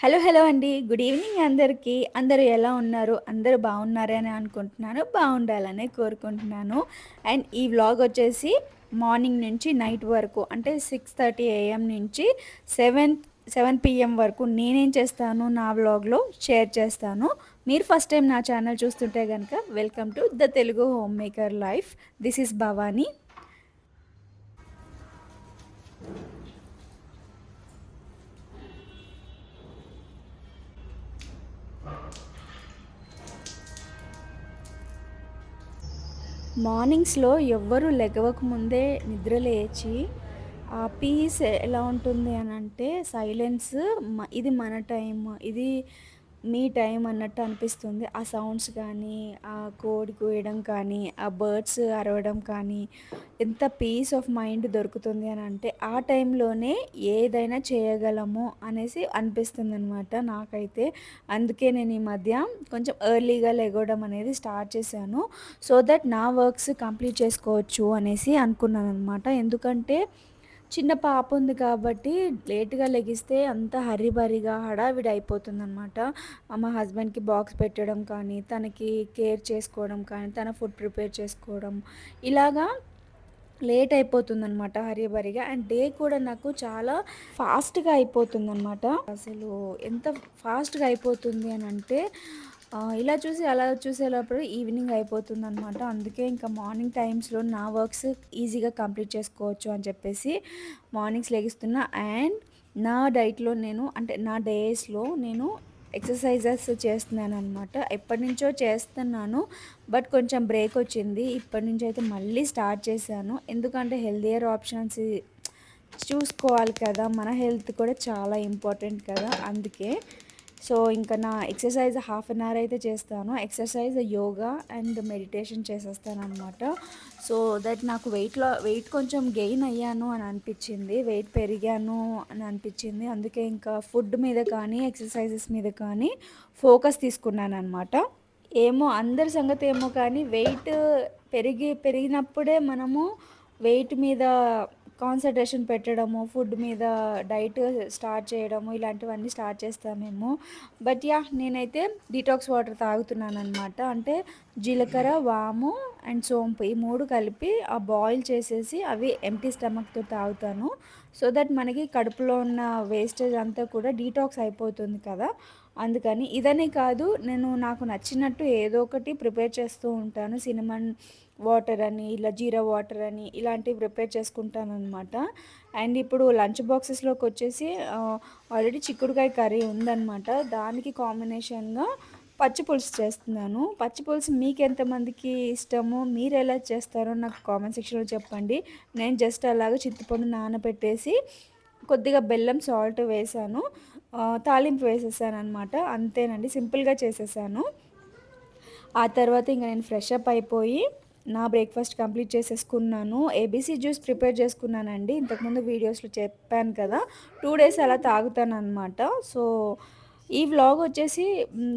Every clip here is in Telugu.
హలో హలో అండి. గుడ్ ఈవినింగ్ అందరికీ. అందరూ ఎలా ఉన్నారు? అందరూ బాగున్నారని అనుకుంటున్నాను. బాగుండాలని కోరుకుంటున్నాను. అండ్ ఈ వ్లాగ్ వచ్చేసి మార్నింగ్ నుంచి నైట్ వరకు అంటే సిక్స్ థర్టీ ఏఎం నుంచి సెవెన్ సెవెన్ పిఎం వరకు నేనేం చేస్తాను నా వ్లాగ్లో షేర్ చేస్తాను. మీరు ఫస్ట్ టైం నా ఛానల్ చూస్తుంటే కనుక welcome to the Telugu home maker life. This is Bhavani. మార్నింగ్స్లో ఎవ్వరు లెగవక ముందే నిద్ర లేచి ఆ పీస్ ఎలా ఉంటుంది అని అంటే సైలెన్స్ ఇది మన టైం ఇది మీ టైం అన్నట్టు అనిపిస్తుంది. ఆ సౌండ్స్ కానీ ఆ కోడి కూయడం కానీ ఆ బర్డ్స్ అరవడం కానీ ఎంత పీస్ ఆఫ్ మైండ్ దొరుకుతుంది అని అంటే ఆ టైంలోనే ఏదైనా చేయగలము అనేసి అనిపిస్తుంది అనమాట నాకైతే. అందుకే నేను ఈ మధ్య కొంచెం ఎర్లీగా లెగవడం అనేది స్టార్ట్ చేశాను. సో దట్ నా వర్క్స్ కంప్లీట్ చేసుకోవచ్చు అనేసి అనుకున్నాను అనమాట ఎందుకంటే చిన్న పాప ఉంది కాబట్టి లేట్గా లెగిస్తే అంత హరిబరిగా హడావిడి అయిపోతుంది అనమాట మా హస్బెండ్కి బాక్స్ పెట్టడం కానీ తనకి కేర్ చేసుకోవడం కానీ తన ఫుడ్ ప్రిపేర్ చేసుకోవడం ఇలాగా లేట్ అయిపోతుంది అనమాట హరిబరిగా. అండ్ డే కూడా నాకు చాలా ఫాస్ట్గా అయిపోతుంది అనమాట అసలు ఎంత ఫాస్ట్గా అయిపోతుంది అని అంటే ఇలా చూసి అలా చూసేటప్పుడు ఈవినింగ్ అయిపోతుంది అనమాట అందుకే ఇంకా మార్నింగ్ టైమ్స్లో నా వర్క్స్ ఈజీగా కంప్లీట్ చేసుకోవచ్చు అని చెప్పేసి మార్నింగ్స్ లెగిస్తున్నా. అండ్ నా డైట్లో నేను అంటే నా డేస్లో నేను ఎక్సర్సైజెస్ చేస్తున్నాను అనమాట ఎప్పటి నుంచో చేస్తున్నాను బట్ కొంచెం బ్రేక్ వచ్చింది. ఇప్పటి నుంచి అయితే మళ్ళీ స్టార్ట్ చేశాను. ఎందుకంటే హెల్దియర్ ఆప్షన్స్ చూసుకోవాలి కదా మన హెల్త్ కూడా చాలా ఇంపార్టెంట్ కదా. అందుకే సో ఇంకా నా ఎక్సర్సైజ్ హాఫ్ అన్ అవర్ అయితే చేస్తాను. ఎక్సర్సైజ్ యోగా అండ్ మెడిటేషన్ చేసేస్తాను అనమాట సో దట్ నాకు వెయిట్లో వెయిట్ కొంచెం గెయిన్ అయ్యాను అని అనిపించింది. వెయిట్ పెరిగాను అని అనిపించింది. అందుకే ఇంకా ఫుడ్ మీద కానీ ఎక్సర్సైజెస్ మీద కానీ ఫోకస్ తీసుకున్నాను అనమాట ఏమో అందరి సంగతి ఏమో కానీ వెయిట్ పెరిగి పెరిగినప్పుడే మనము వెయిట్ మీద కాన్సన్ట్రేషన్ పెట్టడము ఫుడ్ మీద డైట్ స్టార్ట్ చేయడము ఇలాంటివన్నీ స్టార్ట్ చేస్తామేమో బట్ యా నేనైతే డిటాక్స్ వాటర్ తాగుతున్నాను అనమాట అంటే జీలకర్ర వాము అండ్ సోంపు ఈ మూడు కలిపి ఆ బాయిల్ చేసేసి అవి ఎంటీ స్టమక్తో తాగుతాను. సో దట్ మనకి కడుపులో ఉన్న వేస్టేజ్ అంతా కూడా డీటాక్స్ అయిపోతుంది కదా. అందుకని ఇదనే కాదు నేను నాకు నచ్చినట్టు ఏదో ఒకటి ప్రిపేర్ చేస్తూ ఉంటాను. సినిమన్ వాటర్ అని ఇలా జీరా వాటర్ అని ఇలాంటివి ప్రిపేర్ చేసుకుంటాను అనమాట అండ్ ఇప్పుడు లంచ్ బాక్సెస్లోకి వచ్చేసి ఆల్రెడీ చిక్కుడుకాయ కర్రీ ఉందన్నమాట. దానికి కాంబినేషన్గా పచ్చి పులుసు చేస్తున్నాను. పచ్చి పులుసు మీకు ఎంతమందికి ఇష్టమో మీరు ఎలా చేస్తారో నాకు కామెంట్ సెక్షన్లో చెప్పండి. నేను జస్ట్ అలాగ చింతపండు నానబెట్టేసి కొద్దిగా బెల్లం సాల్ట్ వేసాను. తాలింపు వేసేసాను అనమాట అంతేనండి సింపుల్గా చేసేసాను. ఆ తర్వాత ఇంకా నేను ఫ్రెష్ అప్ అయిపోయి నా బ్రేక్ఫాస్ట్ కంప్లీట్ చేసేసుకున్నాను. ఏబీసీ జ్యూస్ ప్రిపేర్ చేసుకున్నానండి. ఇంతకుముందు వీడియోస్లో చెప్పాను కదా టూ డేస్ అలా తాగుతాను అనమాట సో ఈ వ్లాగ్ వచ్చేసి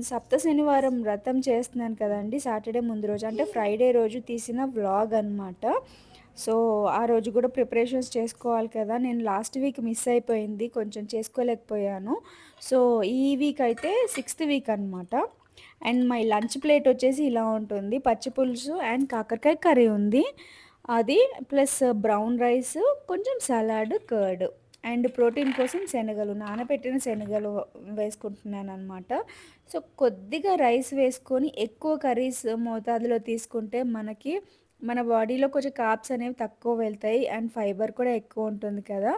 సప్త శనివారం వ్రతం చేస్తున్నాను కదండి సాటర్డే ముందు రోజు. అంటే ఫ్రైడే రోజు తీసిన వ్లాగ్ అనమాట సో ఆ రోజు కూడా ప్రిపరేషన్స్ చేసుకోవాలి కదా నేను లాస్ట్ వీక్ మిస్ అయిపోయింది కొంచెం చేసుకోలేకపోయాను. సో ఈ వీక్ అయితే సిక్స్త్ వీక్ అనమాట అండ్ మై లంచ్ ప్లేట్ వచ్చేసి ఇలా ఉంటుంది పచ్చి పులుసు అండ్ కాకరకాయ కర్రీ ఉంది. అది ప్లస్ బ్రౌన్ రైస్ కొంచెం సలాడ్ కర్డ్ అండ్ ప్రోటీన్ కోసం శనగలు నానబెట్టిన శనగలు వేసుకుంటున్నాను అనమాట సో కొద్దిగా రైస్ వేసుకొని ఎక్కువ కర్రీస్ మోతాదులో తీసుకుంటే మనకి మన బాడీలో కొంచెం కాప్స్ అనేవి తక్కువ వెళ్తాయి అండ్ ఫైబర్ కూడా ఎక్కువ ఉంటుంది కదా.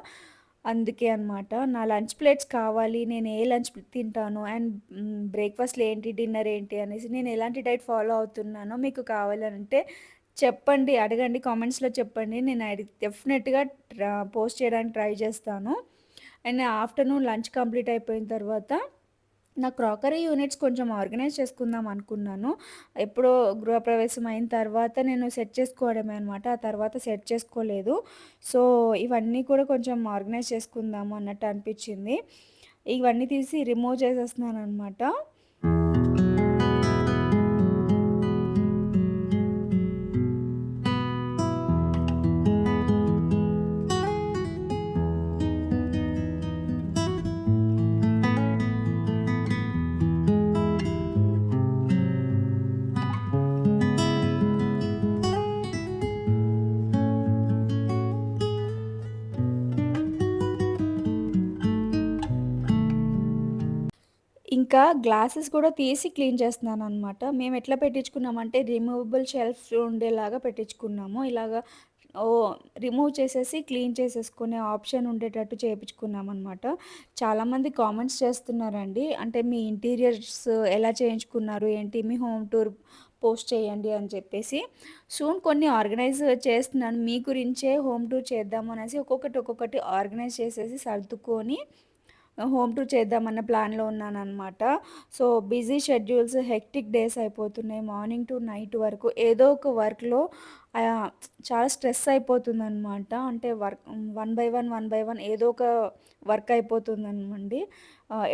అందుకే అనమాట నా లంచ్ ప్లేట్స్ కావాలి నేను ఏ లంచ్ తింటాను అండ్ బ్రేక్ఫాస్ట్లో ఏంటి డిన్నర్ ఏంటి అనేసి నేను ఎలాంటి డైట్ ఫాలో అవుతున్నానో మీకు కావాలంటే చెప్పండి అడగండి కామెంట్స్లో చెప్పండి. నేను డెఫినెట్గా పోస్ట్ చేయడానికి ట్రై చేస్తాను. అండ్ ఆఫ్టర్నూన్ లంచ్ కంప్లీట్ అయిపోయిన తర్వాత నా క్రాకరీ యూనిట్స్ కొంచెం ఆర్గనైజ్ చేసుకుందాం అనుకున్నాను. ఎప్పుడో గృహప్రవేశం అయిన తర్వాత నేను సెట్ చేసుకోవడమే అనమాట ఆ తర్వాత సెట్ చేసుకోలేదు. సో ఇవన్నీ కూడా కొంచెం ఆర్గనైజ్ చేసుకుందాము అన్నట్టు అనిపించింది. ఇవన్నీ తీసి రిమూవ్ చేసేస్తున్నాను అనమాట ఇంకా గ్లాసెస్ కూడా తీసి క్లీన్ చేస్తున్నాను అనమాట మేము ఎట్లా పెట్టించుకున్నామంటే రిమూవబుల్ షెల్ఫ్ ఉండేలాగా పెట్టించుకున్నాము. ఇలాగా ఓ రిమూవ్ చేసేసి క్లీన్ చేసేసుకునే ఆప్షన్ ఉండేటట్టు చేపించుకున్నామనమాట. చాలామంది కామెంట్స్ చేస్తున్నారండి. అంటే మీ ఇంటీరియర్స్ ఎలా చేయించుకున్నారు? ఏంటి? మీ హోమ్ టూర్ పోస్ట్ చేయండి అని చెప్పేసి. సూన్ కొన్ని ఆర్గనైజ్ చేస్తున్నాను. మీ గురించే హోమ్ టూర్ చేద్దాం అనేసి ఒక్కొక్కటి, ఒక్కొక్కటి ఆర్గనైజ్ చేసేసి సర్దుకొని హోమ్ టూర్ చేద్దామన్న ప్లాన్‌లో ఉన్నాననమాట. So, busy schedules, hectic days అయిపోతున్నాయి. మార్నింగ్ టు నైట్ వరకు ఏదో ఒక వర్క్‌లో చాలా స్ట్రెస్ అయిపోతుందనమాట. అంటే work one by one, one by one ఏదో ఒక వర్క్ అయిపోతుందనమండి.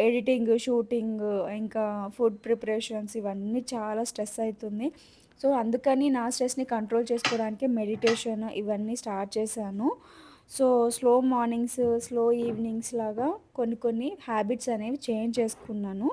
ఎడిటింగ్, షూటింగ్ ఇంకా ఫుడ్ ప్రిపరేషన్స్ ఇవన్నీ చాలా స్ట్రెస్ అవుతుంది సో, అందుకని నా స్ట్రెస్‌ని కంట్రోల్ చేసుకోవడానికి మెడిటేషన్ ఇవన్నీ స్టార్ట్ చేశాను. So, slow mornings, slow evenings లాగా కొన్ని కొన్ని హ్యాబిట్స్ అనేవి చేంజ్ చేసుకున్నాను.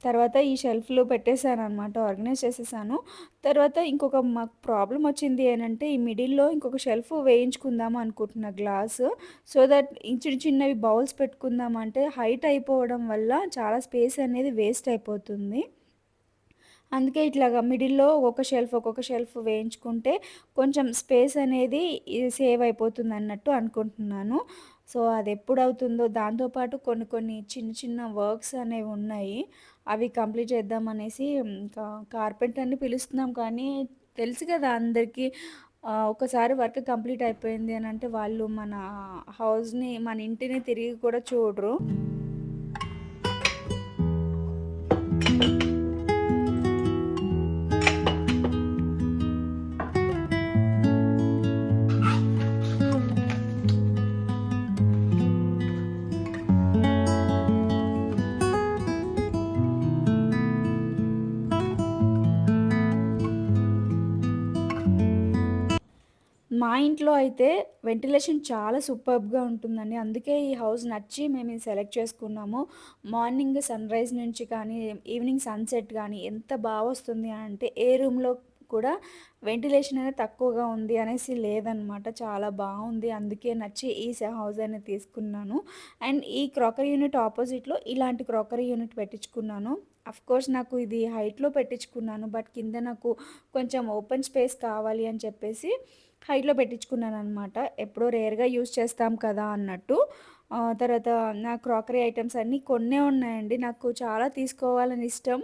తర్వాత ఈ షెల్ఫ్‌లో పెట్టేసాననమాట. ఆర్గనైజ్ చేసేసాను. తర్వాత ఇంకొక మాకు ప్రాబ్లం వచ్చింది ఏంటంటే ఈ మిడిల్‌లో ఇంకొక షెల్ఫ్ వేయించుకుందాం అనుకుంటున్న గ్లాస్ సో దట్ చిన్న చిన్నవి బౌల్స్ పెట్టుకుందామంటే హైట్ అయిపోవడం వల్ల చాలా స్పేస్ అనేది వేస్ట్ అయిపోతుంది. అందుకే ఇట్లాగా మిడిల్‌లో ఒక్కొక్క షెల్ఫ్, ఒక్కొక్క షెల్ఫ్ వేయించుకుంటే కొంచెం స్పేస్ అనేది సేవ్ సేవ్ అయిపోతుందన్నట్టు అనుకుంటున్నాను. సో, అది ఎప్పుడు దాంతో పాటు కొన్ని కొన్ని చిన్న చిన్న వర్క్స్ అనేవి ఉన్నాయి. అవి కంప్లీట్ చేద్దామనేసి ఇంకా కార్పెంటర్‌ని పిలుస్తున్నాం కానీ తెలుసు కదా అందరికీ ఒకసారి వర్క్ కంప్లీట్ అయిపోయింది అని అంటే వాళ్ళు మన హౌస్‌ని మన ఇంటిని తిరిగి కూడా చూడరు. ఇంట్లో అయితే వెంటిలేషన్ చాలా సూపర్బ్‌గా ఉంటుందండి. అందుకే ఈ హౌస్ నచ్చి మేము ఇది సెలెక్ట్ చేసుకున్నాము. మార్నింగ్ సన్‌రైజ్ నుంచి కానీ, ఈవినింగ్ సన్‌సెట్ కానీ ఎంత బాగా వస్తుంది అంటే ఏ రూమ్‌లో కూడా వెంటిలేషన్ అనేది తక్కువగా ఉంది అనేసి లేదనమాట. చాలా బాగుంది అందుకే నచ్చి ఈ హౌస్ అనేది తీసుకున్నాను. అండ్ ఈ క్రాకరీ యూనిట్ ఆపోజిట్‌లో ఇలాంటి క్రాకరీ యూనిట్ పెట్టించుకున్నాను. అఫ్‌కోర్స్ నాకు ఇది హైట్‌లో పెట్టించుకున్నాను. బట్ కింద నాకు కొంచెం ఓపెన్ స్పేస్ కావాలి అని చెప్పేసి హైట్‌లో పెట్టించుకున్నాను అనమాట ఎప్పుడో రేర్‌గా యూజ్ చేస్తాం కదా అన్నట్టు. తర్వాత నా క్రాకరీ ఐటమ్స్ అన్నీ కొన్నే ఉన్నాయండి. నాకు చాలా తీసుకోవాలని ఇష్టం.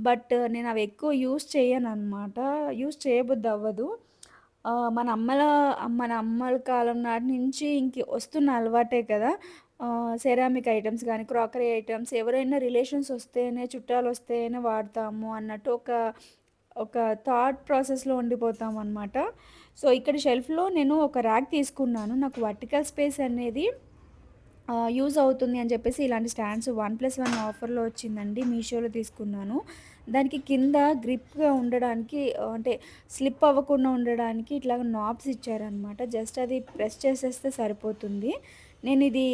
బట్ నేను అవి ఎక్కువ యూజ్ చేయననమాట. యూజ్ చేయబుద్దవ్వదు. అవ్వదు మన అమ్మల మన అమ్మల కాలం నాటి నుంచి ఇంక వస్తున్న అలవాటే కదా! సెరామిక్ ఐటమ్స్ కానీ క్రాకరీ ఐటమ్స్ ఎవరైనా రిలేషన్స్ వస్తేనే, చుట్టాలు వస్తేనే వాడతాము అన్నట్టు ఒక ఒక థాట్ ప్రాసెస్‌లో ఉండిపోతాం అనమాట సో, ఇక్కడ షెల్ఫ్‌లో నేను ఒక ర్యాక్ తీసుకున్నాను. నాకు వర్టికల్ స్పేస్ అనేది యూజ్ అవుతుంది అని చెప్పేసి ఇలాంటి స్టాండ్స్ 1+1 ఆఫర్‌లో వచ్చిందండి. మీషోలో తీసుకున్నాను. దానికి కింద గ్రిప్‌గా ఉండడానికి అంటే స్లిప్ అవ్వకుండా ఉండడానికి ఇట్లాగ నాబ్స్ ఇచ్చారనమాట. జస్ట్ అది ప్రెస్ చేసేస్తే సరిపోతుంది. నేను ఇది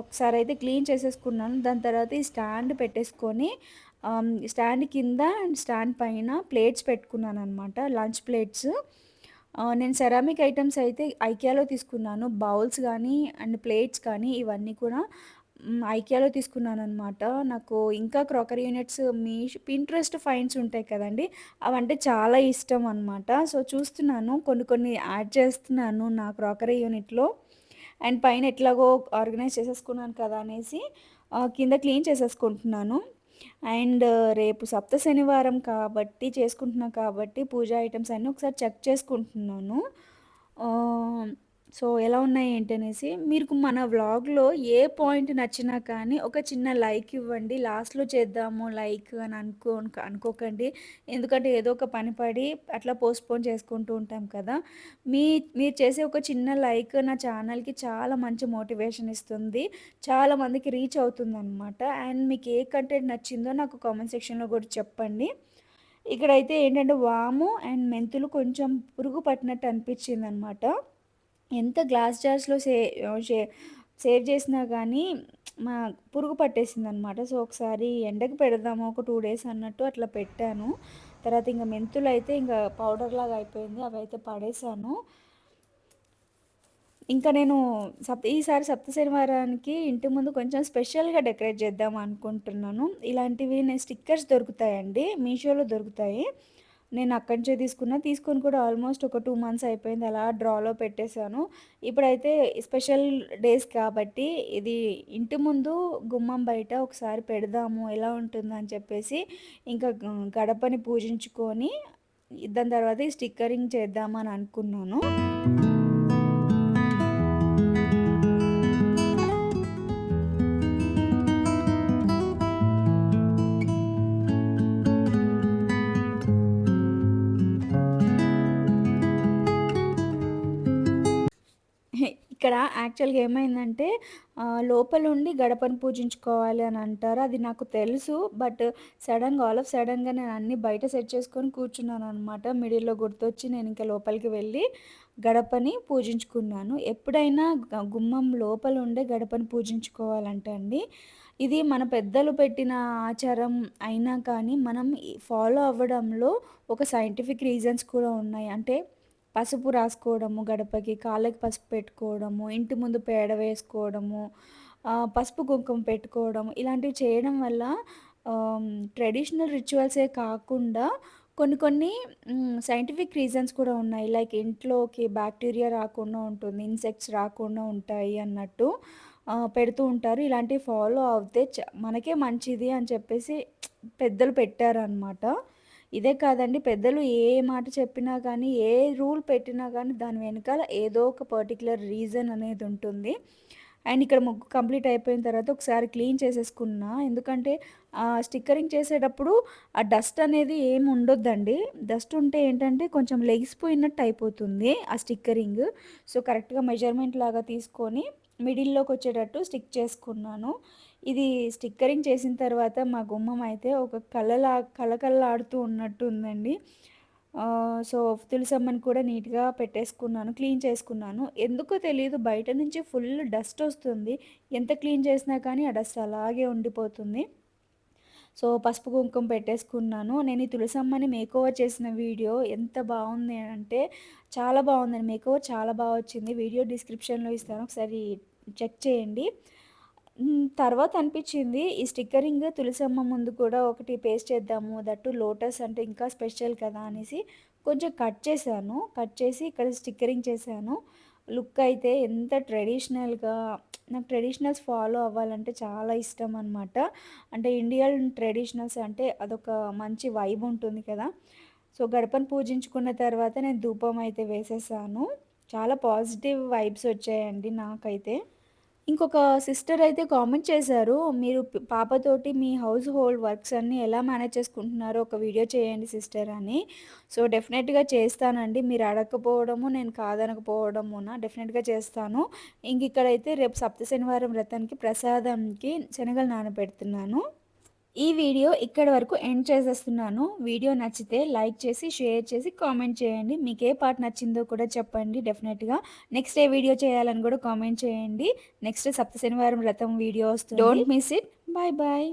ఒకసారి అయితే క్లీన్ చేసేసుకున్నాను. దాని తర్వాత ఈ స్టాండ్ పెట్టేసుకొని స్టాండ్ కింద అండ్ స్టాండ్ పైన ప్లేట్స్ పెట్టుకున్నాను అనమాట లంచ్ ప్లేట్స్. నేను సెరామిక్ ఐటమ్స్ అయితే ఐకియాలో తీసుకున్నాను. బౌల్స్ కానీ అండ్ ప్లేట్స్ కానీ ఇవన్నీ కూడా ఐకియాలో తీసుకున్నాను అనమాట నాకు ఇంకా క్రాకరీ యూనిట్స్ మీ పింట్రెస్ట్ ఫైన్స్ ఉంటాయి కదండీ! అవంటే చాలా ఇష్టం అనమాట. సో, చూస్తున్నాను కొన్ని కొన్ని యాడ్ చేస్తున్నాను నా క్రాకరీ యూనిట్‌లో. అండ్ పైన ఎట్లాగో ఆర్గనైజ్ చేసేసుకున్నాను కదా అనేసి కింద క్లీన్ చేసేసుకుంటున్నాను. అండ్ రేపు సప్త శనివారం కాబట్టి చేసుకుంటున్నా కాబట్టి పూజ ఐటమ్స్ అన్నీ ఒకసారి చెక్ చేసుకుంటున్నాను. సో, ఎలా ఉన్నాయి ఏంటి అనేసి. మీకు మన వ్లాగ్‌లో ఏ పాయింట్ నచ్చినా కానీ ఒక చిన్న లైక్ ఇవ్వండి. లాస్ట్‌లో చేద్దాము లైక్ అని అనుకో అనుకోకండి. ఎందుకంటే ఏదో ఒక పని పడి అట్లా పోస్ట్‌పోన్ చేసుకుంటూ ఉంటాం కదా! మీ మీరు చేసే ఒక చిన్న లైక్ నా ఛానల్‌కి చాలా మంచి మోటివేషన్ ఇస్తుంది. చాలా మందికి రీచ్ అవుతుందనమాట. అండ్ మీకు ఏ కంటెంట్ నచ్చిందో నాకు కామెంట్ సెక్షన్‌లో కూడా చెప్పండి. ఇక్కడైతే ఏంటంటే వాము అండ్ మెంతులు కొంచెం పురుగు పట్టినట్టు అనిపించిందనమాట. ఎంత గ్లాస్ జార్స్‌లో సే సేవ్ చేసినా కానీ మా పురుగు పట్టేసింది అనమాట సో, ఒకసారి ఎండకు పెడదాము ఒక టూ డేస్ అన్నట్టు అట్లా పెట్టాను. తర్వాత ఇంకా మెంతులు అయితే ఇంకా పౌడర్ పౌడర్‌లాగా అయిపోయింది. అవి అయితే పడేసాను. ఇంకా నేను సప్ ఈసారి సప్త శనివారానికి ఇంటి ముందు కొంచెం స్పెషల్‌గా డెకరేట్ చేద్దాం అనుకుంటున్నాను. ఇలాంటివి నేను స్టిక్కర్స్ దొరుకుతాయండి. మీషోలో దొరుకుతాయి. నేను అక్కడి నుంచే తీసుకున్నా. తీసుకొని కూడా ఆల్మోస్ట్ ఒక టూ మంత్స్ అయిపోయింది. అలా డ్రాలో పెట్టేశాను. ఇప్పుడైతే స్పెషల్ డేస్ కాబట్టి ఇది ఇంటి ముందు గుమ్మం బయట ఒకసారి పెడదాము ఎలా ఉంటుందని చెప్పేసి ఇంకా గడపని పూజించుకొని దాని తర్వాత ఈ స్టిక్కరింగ్ చేద్దామని అనుకున్నాను. ఇక్కడ యాక్చువల్‌గా ఏమైందంటే లోపల ఉండి గడపను పూజించుకోవాలి అని అంటారు. అది నాకు తెలుసు. బట్ సడన్గా ఆల్ ఆఫ్ సడన్గా నేను అన్నీ బయట సెట్ చేసుకొని కూర్చున్నాను అనమాట మిడిల్‌లో గుర్తొచ్చి నేను ఇంకా లోపలికి వెళ్ళి గడపని పూజించుకున్నాను. ఎప్పుడైనా గుమ్మం లోపల ఉండే గడపను పూజించుకోవాలంటే అండి, ఇది మన పెద్దలు పెట్టిన ఆచారం అయినా కానీ మనం ఫాలో అవ్వడంలో ఒక సైంటిఫిక్ రీజన్స్ కూడా ఉన్నాయి. అంటే పసుపు రాసుకోవడము గడపకి, కాళ్ళకి పసుపు పెట్టుకోవడము, ఇంటి ముందు పేడ వేసుకోవడము, పసుపు, కుంకుమ పెట్టుకోవడం ఇలాంటివి చేయడం వల్ల ట్రెడిషనల్ రిచువల్సే కాకుండా కొన్ని కొన్ని సైంటిఫిక్ రీజన్స్ కూడా ఉన్నాయి. లైక్ ఇంట్లోకి బ్యాక్టీరియా రాకుండా ఉంటుంది. ఇన్సెక్ట్స్ రాకుండా ఉంటాయి అన్నట్టు పెడుతూ ఉంటారు. ఇలాంటివి ఫాలో అవుతే చ మనకే మంచిది అని చెప్పేసి పెద్దలు పెట్టారనమాట. ఇదే కాదండి పెద్దలు ఏ మాట చెప్పినా కానీ, ఏ రూల్ పెట్టినా కానీ దాని వెనకాల ఏదో ఒక పర్టికులర్ రీజన్ అనేది ఉంటుంది. అండ్ ఇక్కడ ముగ్గు కంప్లీట్ అయిపోయిన తర్వాత ఒకసారి క్లీన్ చేసేసుకున్నా. ఎందుకంటే స్టిక్కరింగ్ చేసేటప్పుడు ఆ డస్ట్ అనేది ఏమి ఉండొద్దండి. డస్ట్ ఉంటే ఏంటంటే కొంచెం లెగిసిపోయినట్టు అయిపోతుంది ఆ స్టిక్కరింగ్. సో, కరెక్ట్‌గా మెజర్‌మెంట్ లాగా తీసుకొని మిడిల్‌లోకి వచ్చేటట్టు స్టిక్ చేసుకున్నాను. ఇది స్టిక్కరింగ్ చేసిన తర్వాత మా గుమ్మం అయితే ఒక కళలా కళకళలాడుతూ ఉన్నట్టు ఉందండి. సో, తులసమ్మని కూడా నీట్‌గా పెట్టేసుకున్నాను. క్లీన్ చేసుకున్నాను. ఎందుకో తెలియదు బయట నుంచి ఫుల్ డస్ట్ వస్తుంది ఎంత క్లీన్ చేసినా కానీ ఆ డస్ట్ అలాగే ఉండిపోతుంది. సో, పసుపు, కుంకుమ పెట్టేసుకున్నాను. నేను ఈ తులసమ్మని మేకోవర్ చేసిన వీడియో ఎంత బాగుంది అంటే చాలా బాగుందండి మేకోవర్ చాలా బాగా వచ్చింది. వీడియో డిస్క్రిప్షన్‌లో ఇస్తాను. ఒకసారి చెక్ చేయండి. తర్వాత అనిపించింది ఈ స్టిక్కరింగ్ తులసమ్మ ముందు కూడా ఒకటి పేస్ట్ చేద్దాము. దట్టు లోటస్ అంటే ఇంకా స్పెషల్ కదా అనేసి కొంచెం కట్ చేశాను. కట్ చేసి ఇక్కడ స్టిక్కరింగ్ చేశాను. లుక్ అయితే ఎంత ట్రెడిషనల్‌గా నాకు ట్రెడిషనల్స్ ఫాలో అవ్వాలంటే చాలా ఇష్టం అనమాట. అంటే ఇండియన్ ట్రెడిషనల్స్ అంటే అదొక మంచి వైబ్ ఉంటుంది కదా! సో, గడపను పూజించుకున్న తర్వాత నేను ధూపం అయితే వేసేసాను. చాలా పాజిటివ్ వైబ్స్ వచ్చాయండి నాకైతే. ఇంకొక సిస్టర్ అయితే కామెంట్ చేశారు. మీరు పాపతోటి మీ హౌస్ హోల్డ్ వర్క్స్ అన్నీ ఎలా మేనేజ్ చేసుకుంటున్నారో ఒక వీడియో చేయండి సిస్టర్ అని. సో, డెఫినెట్‌గా చేస్తానండి. మీరు అడగకపోవడము, నేను కాదనకపోవడమున డెఫినెట్‌గా చేస్తాను. ఇంక ఇక్కడైతే రేపు సప్త శనివారం వ్రతానికి ప్రసాదంకి శనగలు నానబెడుతున్నాను. ఈ వీడియో ఇక్కడి వరకు ఎండ్ చేసేస్తున్నాను. వీడియో నచ్చితే లైక్ చేసి, షేర్ చేసి, కామెంట్ చేయండి. మీకు ఏ పార్ట్ నచ్చిందో కూడా చెప్పండి డెఫినెట్‌గా. నెక్స్ట్ ఏ వీడియో చేయాలని కూడా కామెంట్ చేయండి. నెక్స్ట్ సప్త శనివారం వ్రతం వీడియో వస్తుంది. Don't miss it. Bye bye.